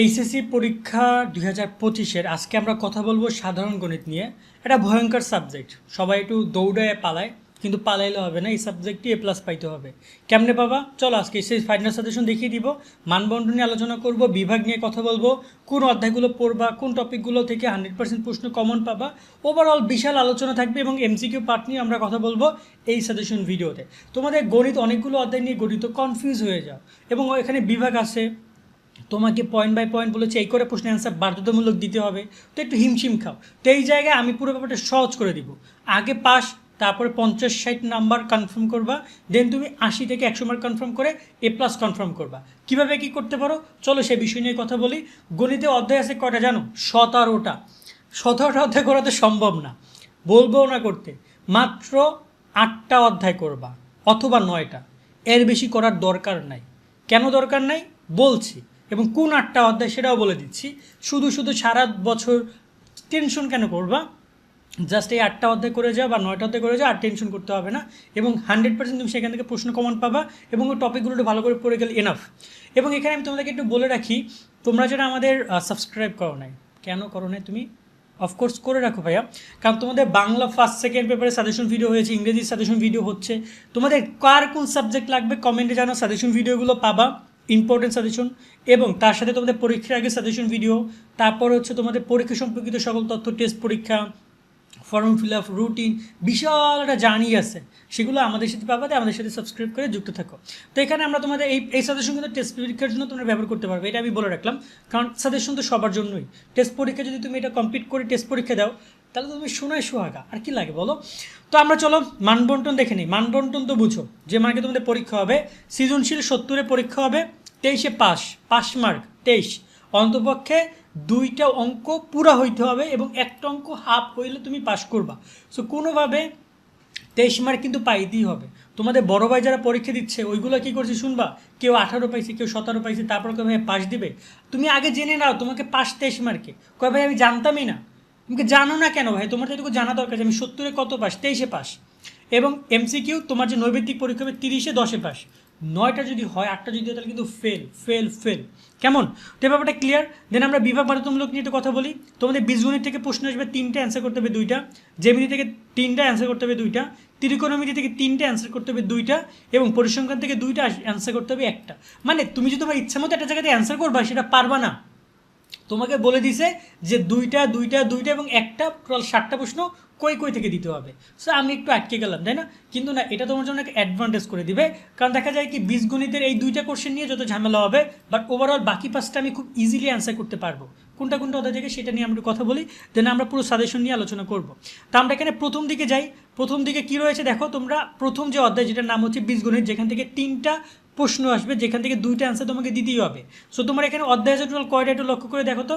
HSC পরীক্ষা দুই হাজার পঁচিশের, আজকে আমরা কথা বলব সাধারণ গণিত নিয়ে। এটা ভয়ঙ্কর সাবজেক্ট। সবাই একটু দৌড়ায় পালায়, কিন্তু পালাইলে হবে না, এই সাবজেক্টটি এ প্লাস পাইতে হবে। কেমনে পাবা? চলো আজকে সেই ফাইনাল সাজেশন দেখিয়ে দিব। মানবন্টন নিয়ে আলোচনা করব, বিভাগ নিয়ে কথা বলব, কোন অধ্যায়গুলো পড়বা, কোন টপিকগুলো থেকে হান্ড্রেড পার্সেন্ট প্রশ্ন কমন পাবা। ওভারঅল বিশাল আলোচনা থাকবে এবং এমসিকিউ পার্ট নিয়ে আমরা কথা বলব এই সাজেশন ভিডিওতে তোমাদের গণিত অনেকগুলো অধ্যায় নিয়ে গণিত কনফিউজ হয়ে যাও। এবং এখানে বিভাগ আছে তোমাকে পয়েন্ট বাই পয়েন্ট বলেছে, এই করে প্রশ্নের অ্যান্সার বাধ্যতামূলক দিতে হবে। তো একটু হিমশিম খাও। তো এই জায়গায় আমি পুরো ব্যাপারটা সহজ করে দিব। আগে পাস, তারপরে পঞ্চাশ ষাট নাম্বার কনফার্ম করবা দেন তুমি আশি থেকে একশো মার্ক কনফার্ম করে এ প্লাস কনফার্ম করবা। কীভাবে কি করতে পারো? চলো সে বিষয় নিয়ে কথা বলি। গণিতে অধ্যায় আছে কটা জানো? সতেরোটা। সতেরোটা অধ্যায় করা তো সম্ভব না। বলব না করতে। মাত্র আটটা অধ্যায় করবা, অথবা নয়টা। এর বেশি করার দরকার নাই। কেন দরকার নাই? বলছি। এবং কোন আটটা অধ্যায় সেটাও বলে দিচ্ছি। শুধু শুধু সারা বছর টেনশন কেন করবা? জাস্ট এই আটটা অধ্যায় করে যাও বা নয়টা অধ্যায় করে যাও, আর টেনশন করতে হবে না। এবং হান্ড্রেড পার্সেন্ট তুমি সেখান থেকে প্রশ্ন কমন পাবা এবং ওই টপিকগুলো একটু ভালো করে পড়ে গেলে এনাফ এবং এখানে আমি তোমাদেরকে একটু বলে রাখি, তোমরা যারা আমাদের সাবস্ক্রাইব করো নাই, কেন করো নাই তুমি? অফকোর্স করে রাখো ভাইয়া। কারণ তোমাদের বাংলা ফার্স্ট সেকেন্ড পেপারে সাজেশন ভিডিও হয়েছে, ইংরেজি সাজেশন ভিডিও হচ্ছে। তোমাদের কার কোন সাবজেক্ট লাগবে কমেন্টে জানো সাজেশন ভিডিওগুলো পাবা। ইম্পর্টেন্ট সাজেশন এবং তার সাথে তোমাদের পরীক্ষার আগে সাজেশন ভিডিও তারপর হচ্ছে তোমাদের পরীক্ষা সম্পর্কিত সকল তথ্য টেস্ট পরীক্ষা ফর্ম ফিল আপ রুটিন বিশাল একটা জার্নি আছে। সেগুলো আমাদের সাথে পাবা, তাই আমাদের সাথে সাবস্ক্রাইব করে যুক্ত থাকো। তো এখানে আমরা তোমাদের এই এই সাজেশন কিন্তু টেস্ট পরীক্ষার জন্য তোমরা ব্যবহার করতে পারবে, এটা আমি বলে রাখলাম। কারণ সাজেশন তো সবার জন্যই। টেস্ট পরীক্ষা যদি তুমি এটা কমপ্লিট করে টেস্ট পরীক্ষা দাও, তাহলে তুমি শোনায় সোহাগা আর কি লাগে বলো? তো আমরা চলো, মানবন্টন দেখে নিই। মানবন্টন তো বুঝো, যে মার্কে তোমাদের পরীক্ষা হবে, সৃজনশীল সত্তরে পরীক্ষা হবে তেইশে পাস পাস মার্ক, তেইশ। অন্তপক্ষে দুইটা অঙ্ক পুরা হইতে হবে এবং একটা অঙ্ক হাফ হইলে তুমি পাশ করবা। সো কোনোভাবে তেইশ মার্ক কিন্তু পাইতেই হবে। তোমাদের বড় ভাই যারা পরীক্ষা দিচ্ছে, ওইগুলো কী করছে শুনবা? কেউ আঠারো পাইছে, কেউ সতেরো পাইছে, তারপর কেউ ভাই পাস দিবে? তুমি আগে জেনে নাও, তোমাকে পাস তেইশ মার্কে। কয় ভাই, আমি জানতামই না। তোমাকে জানো না কেন ভাই? তোমার তো এটুকু জানা দরকার যে আমি সত্তরে কত পাস তেইশে পাস এবং এমসিকিউ তোমার যে নৈবেদিক পরীক্ষা হবে, তিরিশে দশে পাস নয়টা যদি হয়, আটটা যদি হয়, তাহলে কিন্তু ফেল ফেল ফেল কেমন? তো ব্যাপারটা ক্লিয়ার দেন আমরা বিভাগ বাধ্যতামূলক নিয়ে একটু কথা বলি। তোমাদের বীজগণিত থেকে প্রশ্ন আসবে, তিনটে অ্যান্সার করতে হবে দুইটা। জেমিনি থেকে তিনটা অ্যান্সার করতে হবে দুইটা। ত্রিকোণমিতি থেকে তিনটে অ্যান্সার করতে হবে দুইটা। এবং পরিসংখ্যান থেকে দুইটা অ্যান্সার করতে হবে একটা। মানে তুমি যদি তোমার ইচ্ছা মতো একটা জায়গাতে অ্যান্সার করবা, সেটা পারবা না। তোমাকে বলে দিছে যে দুইটা দুইটা দুইটা এবং একটা টোটাল প্রশ্ন কই কই থেকে দিতে হবে। সো আমি একটু আটকে গেলাম, তাই না? কিন্তু না, এটা তোমার জন্য একটা অ্যাডভান্টেজ করে দিবে। কারণ দেখা যায় কি, বীজগণিতের এই দুইটা কোশ্চেন নিয়ে যত ঝামেলা হবে বাট ওভারঅল বাকি পাঁচটা আমি খুব ইজিলি অ্যান্সার করতে পারব। কোনটা কোনটা অধ্যায় থেকে সেটা নিয়ে আমরা কথা বলি দেন আমরা পুরো সাজেশন নিয়ে আলোচনা করব। তা আমরা এখানে প্রথম দিকে যাই। প্রথম দিকে কি রয়েছে দেখো, তোমরা প্রথম যে অধ্যায়, যেটার নাম হচ্ছে বীজগণিত, যেখান থেকে তিনটা প্রশ্ন আসবে, যেখান থেকে দুইটা অ্যান্সার তোমাকে দিতেই হবে। সো তোমার এখানে অধ্যায় আছে টোটাল কয়টা একটু লক্ষ্য করে দেখো তো।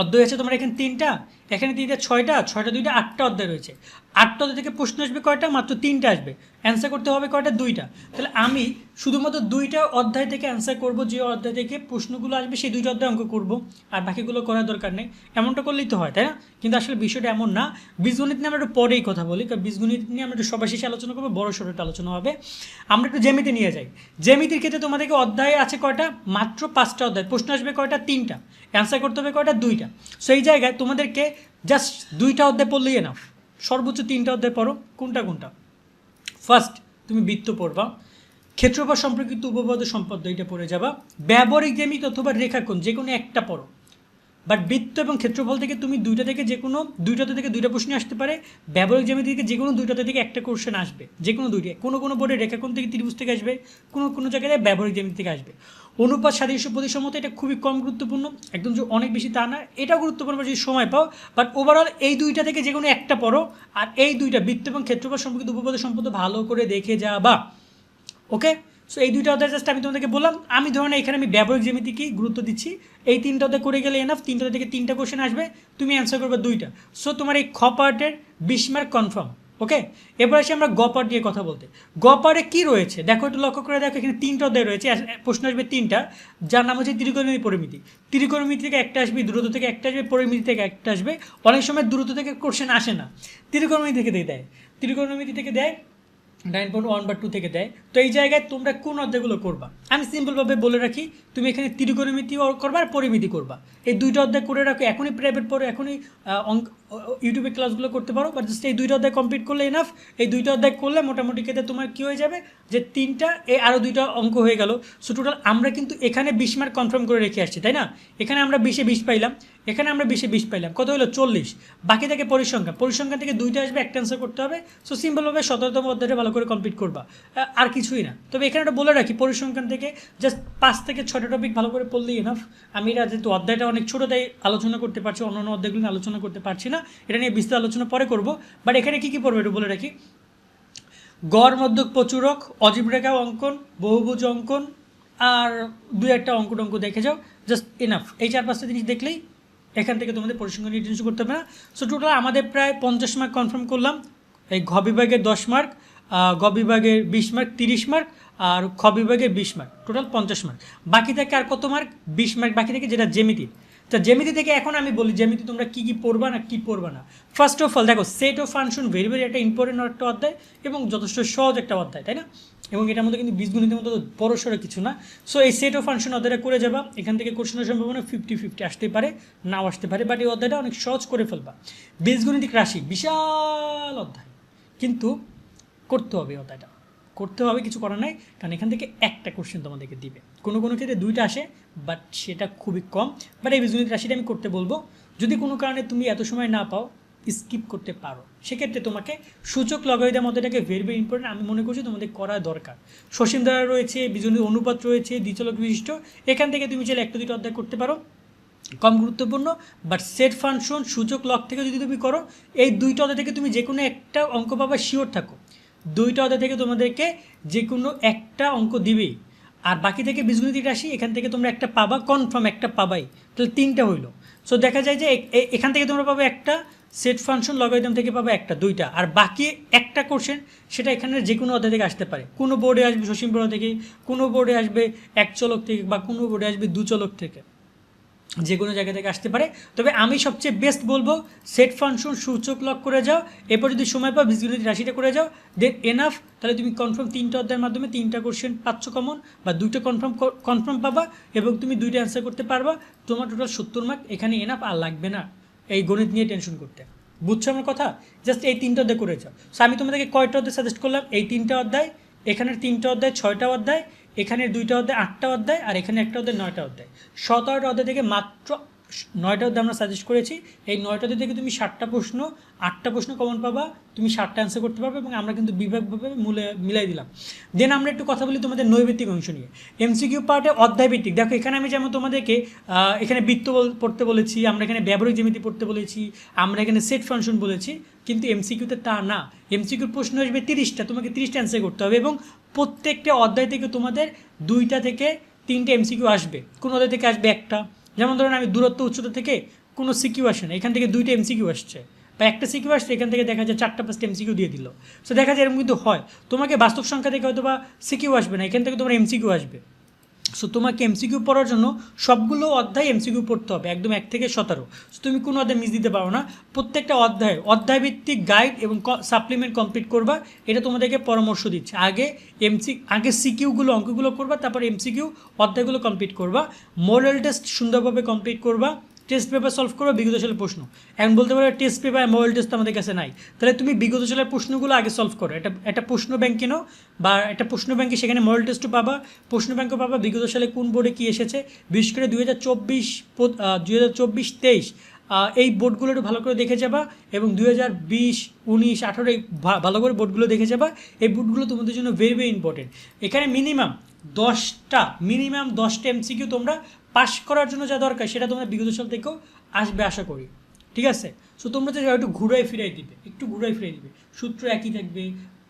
অধ্যায় আছে তোমার এখানে তিনটা এখানে তিনটা ছয়টা ছয়টা দুইটা, আটটা অধ্যায় রয়েছে। আটটা অধ্যায় থেকে প্রশ্ন আসবে কয়টা? মাত্র তিনটা আসবে। অ্যান্সার করতে হবে কয়টা? দুইটা। তাহলে আমি শুধুমাত্র দুইটা অধ্যায় থেকে অ্যান্সার করব, যে অধ্যায় থেকে প্রশ্নগুলো আসবে, সেই দুইটা অধ্যায় অঙ্ক করব, আর বাকিগুলো করার দরকার নেই। এমনটা করলেই তো হয়, তাই না? কিন্তু আসলে বিষয়টা এমন না। বীজগণিত নিয়ে আমরা একটু পরেই কথা বলি, কারণ বীজগণিত নিয়ে আমরা একটু সবার শেষে আলোচনা করব, বড় সড়ো একটা আলোচনা হবে। আমরা একটু জেমিতে নিয়ে যাই। জেমিতির ক্ষেত্রে তোমাদেরকে অধ্যায় আছে কয়টা? মাত্র পাঁচটা অধ্যায়। প্রশ্ন আসবে কয়টা? তিনটা। অ্যান্সার করতে হবে কয়টা? দুইটা। সো এই জায়গায় তোমাদেরকে জাস্ট দুইটা অধ্যায় পড়লেই এনাফ সর্বোচ্চ তিনটা অধ্যায় পড়ো, কোনটা কোনটা? ফার্স্ট তুমি বৃত্ত পড়বা। ক্ষেত্রফল সম্পর্কিত উপপাদ্য সম্পদ এটা পড়ে যাবা। ব্যবহারিক জ্যামিতি অথবা রেখাকোণ যে কোনো একটা পড়ো। বাট বৃত্ত এবং ক্ষেত্রফল থেকে তুমি দুইটা থেকে যে কোনো দুইটাতে থেকে দুইটা প্রশ্ন আসতে পারে। ব্যবহারিক জ্যামিতি থেকে যে কোনো দুইটাতে থেকে একটা কোশ্চেন আসবে। যে কোনো দুইটা কোনো কোনো বোর্ডে রেখাকোণ থেকে ত্রিভুজ থেকে আসবে। কোনো কোনো জায়গায় ব্যবহারিক জ্যামিতি থেকে আসবে। অনুপাত সাদৃশ্য প্রতিসম্মত, এটা খুবই কম গুরুত্বপূর্ণ। একদম যে অনেক বেশি তা না। এটাও গুরুত্বপূর্ণ যদি সময় পাও। বাট ওভারঅল এই দুইটা থেকে যে কোনো একটা পড়ো। আর এই দুইটা বৃত্ত এবং ক্ষেত্রফল সম্পর্কিত উপপাদ্য সম্পদ ভালো করে দেখে যাবা। ওকে সো এই দুইটা অধ্যায় জাস্ট আমি তোমাদেরকে বললাম। আমি ধরুন এখানে আমি ব্যবহারিক জ্যামিতিকেই গুরুত্ব দিচ্ছি? এই তিনটা অধ্যায় করে গেলে এনাফ তিনটা থেকে তিনটা কোশ্চেন আসবে। তুমি অ্যান্সার করবে দুইটা। সো তোমার এই খ পার্টের বিশ মার্ক কনফার্ম ওকে এবার আসি আমরা গ পার্ট দিয়ে কথা বলতে। গ পার্টে কী রয়েছে? দেখো, একটু লক্ষ্য করে দেখো, এখানে তিনটা অধ্যায় রয়েছে। প্রশ্ন আসবে তিনটা। যার নাম হচ্ছে ত্রিকোণমিতি পরিমিতি। ত্রিকোণমিতি থেকে একটা আসবে দ্রুত থেকে একটা আসবে, পরিমিতি থেকে একটা আসবে। অনেক সময় দ্রুত থেকে কোশ্চেন আসে না। ত্রিকোণমিতি থেকে দেয়। ত্রিকোণমিতি থেকে দেয় নাইন পয়েন্ট ওয়ান বা টু থেকে দেয়। তো এই জায়গায় তোমরা কোন অধ্যায়গুলো করবা? আমি সিম্পলভাবে বলে রাখি, তুমি এখানে ত্রিকোণমিতি করবা আর পরিমিতি করবা। এই দুইটা অধ্যায় করে রাখো, এখনই প্রাইভেট পড়ো, এখনই ইউটিউবে ক্লাসগুলো করতে পারো বাট জাস্ট এই দুইটা অধ্যায় কমপ্লিট করলে এনাফ এই দুইটা অধ্যায় করলে মোটামুটি ক্ষেত্রে তোমার কী হয়ে যাবে যে তিনটা, এ আরও দুইটা অঙ্ক হয়ে গেল। সো টোটাল আমরা কিন্তু এখানে বিশ মার্ক কনফার্ম করে রেখে আসছি, তাই না? এখানে আমরা বিশে বিশ পাইলাম, এখানে আমরা বিশে বিশ পাইলাম। কত হলো? চল্লিশ। বাকি থাকে পরিসংখ্যান। পরিসংখ্যান থেকে দুইটা আসবে, একটা অ্যান্সার করতে হবে। সো সিম্পলভাবে সতেরোতম অধ্যায়টা ভালো করে কমপ্লিট করবা। আর কিছুই না। তবে এখানে একটা বলে রাখি, পরিসংখ্যান থেকে জাস্ট পাঁচ থেকে ছটা টপিক ভালো করে পড়লেই এনাফ আমি যেহেতু অধ্যায়টা অনেক ছোটো, তাই আলোচনা করতে পারছি অন্য অন্য অধ্যায়গুলো আলোচনা করতে পারছি না। এটা নিয়ে বিস্তার আলোচনা পরে করব। বাট এখানে কী কী পড়বে একটু বলে রাখি। গড় মধ্যক প্রচুরক, অজীব রেখা অঙ্কন, বহুভুজ অঙ্কন, আর দু একটা অঙ্ক টঙ্ক দেখে যাও। জাস্ট এনাফ এই চার পাঁচটা জিনিস দেখলেই এখান থেকে তোমাদের পরিসংখ্যান নিয়ে টেনশন করতে হবে না। সো টোটাল আমাদের প্রায় পঞ্চাশ মার্ক কনফার্ম করলাম। এই ঘ বিভাগের দশ মার্ক গ বিভাগের বিশ মার্ক তিরিশ মার্ক আর খ বিভাগের বিশ মার্ক টোটাল পঞ্চাশ মার্ক বাকি থেকে আর কত মার্ক বিশ মার্ক বাকি থেকে যেটা জেমিতির তা জেমিতি থেকে এখন আমি বলি জেমিতি তোমরা কী কী পড়বা না কী পড়বা না। ফার্স্ট অফ অল দেখো set of function very very একটা ইম্পর্টেন্ট একটা অধ্যায় এবং যথেষ্ট সহজ একটা অধ্যায়, তাই না? এবং এটার মধ্যে কিন্তু বীজগণিতের মতো বড় সড়ো কিছু না। সো এই সেট অফ ফাংশন অধ্যায়টা করে যাবা। এখান থেকে কোশ্চেনের সম্ভাবনা ফিফটি ফিফটি আসতে পারে, নাও আসতে পারে বাট এই অধ্যায়টা অনেক সহজ করে ফেলবা। বীজগণিতিক রাশি, বিশাল অধ্যায়। কিন্তু করতে হবে অধ্যায়টা। করতে হবে, কিছু করার নাই। কারণ এখান থেকে একটা কোশ্চেন তোমাদেরকে দিবে। কোনো কোনো ক্ষেত্রে দুইটা আসে বাট সেটা খুবই কম। বাট এই বীজগণিত রাশিটা আমি করতে বলব, যদি কোনো কারণে তুমি এত সময় না পাও স্কিপ করতে পারো। সেক্ষেত্রে তোমাকে সূচক লগাইদের মধ্যে এটাকে ভেরি ভেরি ইম্পর্টেন্ট আমি মনে করছি তোমাদের করা দরকার। সসীম দ্বারা রয়েছে, বীজগণিত অনুপাত রয়েছে, দ্বিচলক বিশিষ্ট। এখান থেকে তুমি চাইলে একটা দুটো অধ্যায় করতে পারো। কম গুরুত্বপূর্ণ বাট সেট ফাংশন সূচক লক থেকে যদি তুমি করো, এই দুইটা অধ্যায় থেকে তুমি যে কোনো একটা অঙ্ক পাবা শিওর থাকো। দুইটা অধ্যায় থেকে তোমাদেরকে যে কোনো একটা অঙ্ক দিবেই আর বাকি থেকে বীজগণিতিক রাশি এখান থেকে তোমরা একটা পাবা কনফার্ম একটা পাবাই। তাহলে তিনটা হইল। সো দেখা যায় যে এখান থেকে তোমরা পাবে একটা সেট ফাংশন লগারিদম থেকে পাবে একটা, দুইটা। আর বাকি একটা কোশ্চেন সেটা এখানে যে কোনো অধ্যায় থেকে আসতে পারে। কোনো বোর্ডে আসবে বড় থেকে, কোনো বোর্ডে আসবে এক চলক থেকে বা কোনো বোর্ডে আসবে দু চলক থেকে। যে কোনো জায়গা থেকে আসতে পারে। তবে আমি সবচেয়ে বেস্ট বলব সেট ফাংশন সূচক লক করে যাও, এরপর যদি সময় পাও বীজগণিত রাশিটা করে যাও দেন এনাফ তাহলে তুমি কনফার্ম তিনটা অধ্যায়ের মাধ্যমে তিনটা কোশ্চেন পাচ্ছ কমন বা দুইটা কনফার্ম কনফার্ম পাবা, এবং তুমি দুইটা অ্যান্সার করতে পারবা, তোমার টোটাল সত্তর মার্ক এখানে এনাফ আর লাগবে না। এই গণিত নিয়ে টেনশন করতে। বুঝছ আমার কথা? জাস্ট এই তিনটা অধ্যায় করে যাও। সো আমি তোমাদেরকে কয়টা অধ্যায় সাজেস্ট করলাম? এই তিনটা অধ্যায় এখানের তিনটা অধ্যায়, ছয়টা অধ্যায় এখানে দুইটা অধ্যায়, আটটা অধ্যায়, আর এখানে একটা অধ্যায়, নয়টা অধ্যায়। সতেরোটা অধ্যায় থেকে মাত্র নয়টা অধ্যায় আমরা সাজেস্ট করেছি। এই নয়টা থেকে তুমি ষাটটা প্রশ্ন, আটটা প্রশ্ন কমন পাবা, তুমি ষাটটা অ্যান্সার করতে পারবে এবং আমরা কিন্তু বিভাগভাবে মূলে মিলাই দিলাম। দেন আমরা একটু কথা বলি তোমাদের নৈবেত্তিক অংশ নিয়ে। এমসিকিউ পার্টে অধ্যায় ভিত্তিক দেখো, এখানে আমি যেমন তোমাদেরকে এখানে বৃত্ত পড়তে বলেছি, আমরা এখানে ব্যবহারিক জ্যামিতি পড়তে বলেছি, আমরা এখানে সেট ফাংশন বলেছি, কিন্তু এমসিকিউতে তা না। এমসিকিউর প্রশ্ন আসবে তিরিশটা, তোমাকে তিরিশটা অ্যান্সার করতে হবে এবং প্রত্যেকটা অধ্যায় থেকে তোমাদের দুইটা থেকে তিনটে এমসিকিউ আসবে। কোন অধ্যায় থেকে আসবে একটা? যেমন ধরুন আমি দূরত্ব উচ্চতা থেকে কোনো সিকিউ আসে না, এখান থেকে দুইটা এমসিকিউ আসছে বা একটা সিকিউ আসছে, এখান থেকে দেখা যায় চারটা পাঁচটা এমসিকিউ দিয়ে দিল। সো দেখা যায় এরকম কিন্তু হয়। তোমাকে বাস্তব সংখ্যা থেকে হয়তো বা সিকিউ আসবে না, এখান থেকে তোমার এমসিকিউ আসবে। সো তোমাকে এমসিকিউ পড়ার জন্য সবগুলো অধ্যায় এমসিকিউ পড়তে হবে, একদম এক থেকে সতেরো। সো তুমি কোনো অধ্যায় মিস দিতে পারো না। প্রত্যেকটা অধ্যায়, অধ্যায়ভিত্তিক গাইড এবং সাপ্লিমেন্ট কমপ্লিট করবা। এটা তোমাদেরকে পরামর্শ দিচ্ছে। আগে এমসি আগে সিকিউগুলো অঙ্কগুলো করবা, তারপর এমসিকিউ অধ্যায়গুলো কমপ্লিট করবা। মোরাল টেস্ট সুন্দরভাবে কমপ্লিট করবা। টেস্ট পেপার সলভ করো, বিগত সালের প্রশ্ন। এখন বলতে পারো টেস্ট পেপার মোবাইল টেস্ট আমাদের কাছে নাই। তাহলে তুমি বিগত সালের প্রশ্নগুলো আগে সলভ করো। এটা একটা প্রশ্ন ব্যাংক কেনো বা একটা প্রশ্ন ব্যাংকে সেখানে মোবাইল টেস্টও পাবা। প্রশ্ন ব্যাংকও পাবা বিগত সালে কোন বোর্ডে কী এসেছে। বিশেষ করে দুই হাজার চব্বিশ দুই হাজার চব্বিশ তেইশ এই বোর্ডগুলো একটু ভালো করে দেখে যাবা এবং দুই হাজার বিশ, উনিশ, আঠারো ভালো করে বোর্ডগুলো দেখে যাবা। এই বোর্ডগুলো তোমাদের জন্য ভেরি ভেরি ইম্পর্টেন্ট এখানে মিনিমাম দশটা মিনিমাম দশটা এমসিকিউ তোমরা পাস করার জন্য যা দরকার, সেটা তোমরা বিগত সাল থেকেও আসবে, আশা করি। ঠিক আছে? সো তোমরা যে একটু ঘুরাই ফিরাই দিবে, একটু ঘুরাই ফিরাই দিবে। সূত্র একই থাকবে,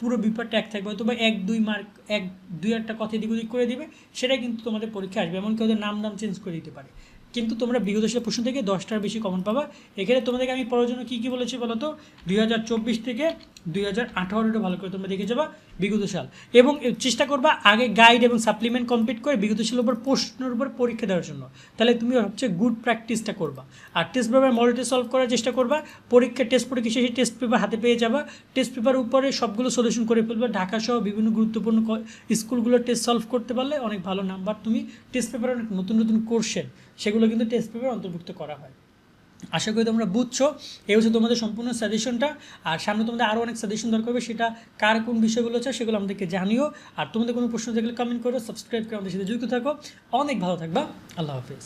পুরো বিপারটা এক থাকবে, অথবা এক, দুই মার্ক এক, দুই একটা কথা এদিক ওদিক করে দিবে সেটাই কিন্তু তোমাদের পরীক্ষা আসবে, এমনকি ওদের নাম নাম চেঞ্জ করে দিতে পারে। কিন্তু তোমরা বিগত সালের প্রশ্ন থেকে দশটার বেশি কমন পাবা। এখানে তোমাদেরকে আমি পড়ার জন্য কী কী বলেছি বলো তো? দুই হাজার চব্বিশ থেকে দুই হাজার আঠারোটা ভালো করে তোমরা দেখে যাবা বিগত সাল। এবং চেষ্টা করবা আগে গাইড এবং সাপ্লিমেন্ট কমপ্লিট করে বিগত সালের উপর প্রশ্নের উপর পরীক্ষা দেওয়ার জন্য। তাহলে তুমি হচ্ছে গুড প্র্যাকটিসটা করবা। আর test paper model test solve করার চেষ্টা করবা, পরীক্ষা টেস্ট পরীক্ষা শেষে টেস্ট পেপার হাতে পেয়ে যাবা টেস্ট পেপার উপরে সবগুলো সলিউশন করে ফেলবা ঢাকা সহ বিভিন্ন গুরুত্বপূর্ণ স্কুলগুলো টেস্ট সলভ করতে পারলে অনেক ভালো নাম্বার তুমি টেস্ট পেপারে অনেক নতুন নতুন কোর্সেন সেগুলো কিন্তু টেস্ট পেপার অন্তর্ভুক্ত করা হয়। আশা করি তোমরা বুঝছ। এই হচ্ছে তোমাদের সম্পূর্ণ সাজেশনটা। আর সামনে তোমাদের আরও অনেক সাজেশন দরকার হবে, সেটা কার কোন বিষয়গুলো আছে সেগুলো আমাদেরকে জানিও। আর তোমাদের কোনো প্রশ্ন থাকলে কমেন্ট করো সাবস্ক্রাইব করে আমাদের সাথে যুক্ত থাকো। অনেক ভালো থাকবা। আল্লাহ হাফিজ।